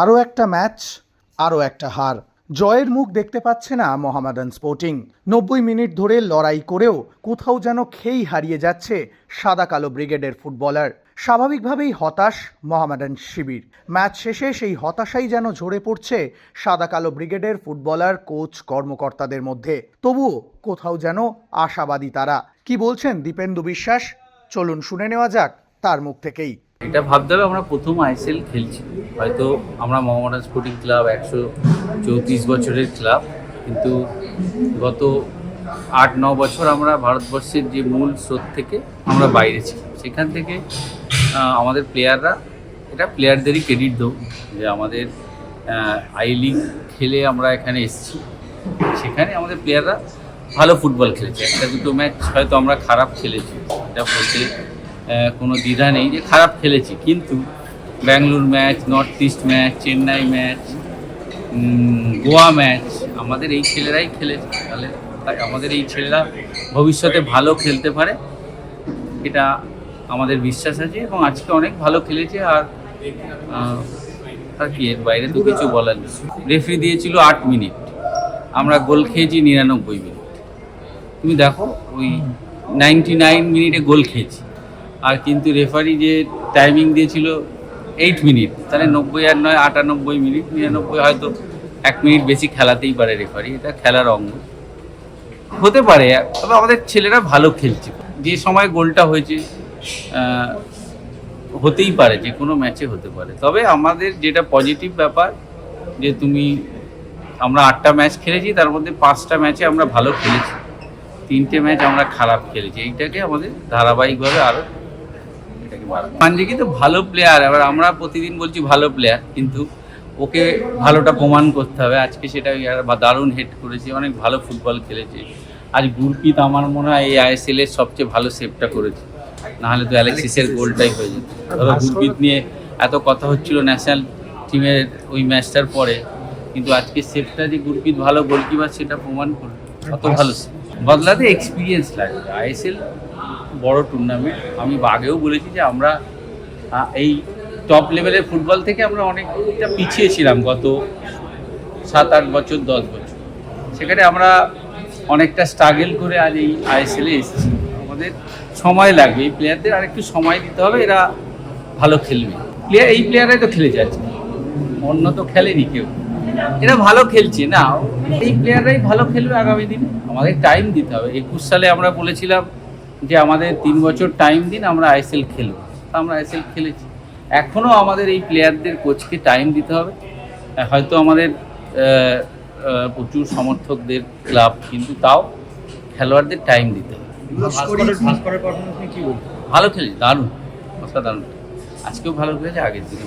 আরও একটা ম্যাচ, আরও একটা হার। জয়ের মুখ দেখতে পাচ্ছে না মোহামেডান স্পোর্টিং। নব্বই মিনিট ধরে লড়াই করেও কোথাও যেন খেই হারিয়ে যাচ্ছে সাদা কালো ব্রিগেডের ফুটবলার। স্বাভাবিকভাবেই হতাশ মোহামেডান শিবির। ম্যাচ শেষে সেই হতাশাই যেন ঝরে পড়ছে সাদা কালো ব্রিগেডের ফুটবলার, কোচ, কর্মকর্তাদের মধ্যে। তবুও কোথাও যেন আশাবাদী তারা। কি বলছেন দীপেন্দু বিশ্বাস? চলুন শুনে নেওয়া যাক তার মুখ থেকেই। এটা ভাবতে হবে আমরা প্রথম আইএসএল খেলছি। হয়তো আমরা মোহামেডান স্পোর্টিং ক্লাব একশো চৌত্রিশ বছরের ক্লাব কিন্তু গত আট, ন বছর আমরা ভারতবর্ষের যে মূল স্রোত থেকে আমরা বাইরে ছিলাম। সেখান থেকে আমাদের প্লেয়াররা এটা প্লেয়ারদেরই ক্রেডিট দেবো যে আমাদের আই লিগ খেলে আমরা এখানে এসেছি। সেখানে আমাদের প্লেয়াররা ভালো ফুটবল খেলেছে। একটা দুটো ম্যাচ হয়তো আমরা খারাপ খেলেছি। এটা বলতে কোনো দ্বিধা নেই যে খারাপ খেলেছি। কিন্তু Bangalore match North East match Chennai match Goa match আমাদের এই ছেলেরাই খেলেছে। তাহলে তাই আমাদের এই ছেলেরা ভবিষ্যতে ভালো খেলতে পারে এটা আমাদের বিশ্বাস আছে এবং আজকে অনেক ভালো খেলেছে আর আর কি এর বাইরে তো কিছু বলার নেই। রেফারি দিয়েছিল আট মিনিট। আমরা গোল খেয়েছি নিরানব্বই মিনিট। তুমি দেখো ওই নাইনটি নাইন মিনিটে গোল খেয়েছি। আর কিন্তু রেফারি যে টাইমিং দিয়েছিল এইট মিনিট তাহলে নব্বই আর নয়, আটানব্বই মিনিট নিরানব্বই হয়তো এক মিনিট বেশি খেলাতেই পারে রেফারি এটা খেলার অঙ্গ। হতে পারে, তবে আমাদের ছেলেরা ভালো খেলছে। যে সময় গোলটা হয়েছে হতেই পারে, যে কোনো ম্যাচে হতে পারে। তবে আমাদের যেটা পজিটিভ ব্যাপার, যে তুমি, আমরা আটটা ম্যাচ খেলেছি, তার মধ্যে পাঁচটা ম্যাচে আমরা ভালো খেলেছি। তিনটে ম্যাচ আমরা খারাপ খেলেছি। এইটাকে আমাদের ধারাবাহিকভাবে আরও এটাকে তো ভালো প্লেয়ার এবার আমরা প্রতিদিন বলছি ভালো প্লেয়ার কিন্তু ওকে ভালোটা প্রমাণ করতে হবে। আজকে সেটা দারুণ হেড করেছে অনেক ভালো ফুটবল খেলেছে। আজ গুরপিত আমার মনে হয় এই আইএসএল এর সবচেয়ে ভালো সেভটা করেছে। নাহলে তো অ্যালেক্সিসের গোলটাই হয়ে যেত। ধরো গুরপিত নিয়ে এত কথা হচ্ছিল ন্যাশনাল টিমের ওই ম্যাচটার পরে কিন্তু আজকে সেভটা যে গুরপিত ভালো গোলকিপার সেটা প্রমাণ করবে কত ভালো save। বদলাতে এক্সপিরিয়েন্স লাগে। আইএসএল বড় টুর্নামেন্ট আমি আগেও বলেছি যে আমরা এই টপ লেভেলের ফুটবল থেকে আমরা অনেকটা পিছিয়ে ছিলাম গত সাত, আট বছর, দশ বছর। সেখানে আমরা অনেকটা স্ট্রাগল করে আজ এই আইএসএলে এসেছি। আমাদের সময় লাগবে। এই প্লেয়ারদের আরেকটু সময় দিতে হবে, এরা ভালো খেলবে। প্লেয়ার এই প্লেয়াররাই তো খেলে যাচ্ছে। অন্য তো খেলেনি কেউ। এরা ভালো খেলছে, না। এই প্লেয়াররাই ভালো খেলবে আগামী দিনে। আমাদের টাইম দিতে হবে। একুশ সালে আমরা বলেছিলাম যে আমাদের তিন বছর টাইম দিন আমরা আইএসএল খেলব। তা আমরা আইএসএল খেলেছি। এখনও আমাদের এই প্লেয়ারদের কোচকে টাইম দিতে হবে। হয়তো আমাদের প্রচুর সমর্থকদের ক্লাব কিন্তু তাও খেলোয়াড়দের টাইম দিতে হবে। ভালো খেলেছে দারুণ অসাধারণ। আজকেও ভালো খেলেছে আগের দিনে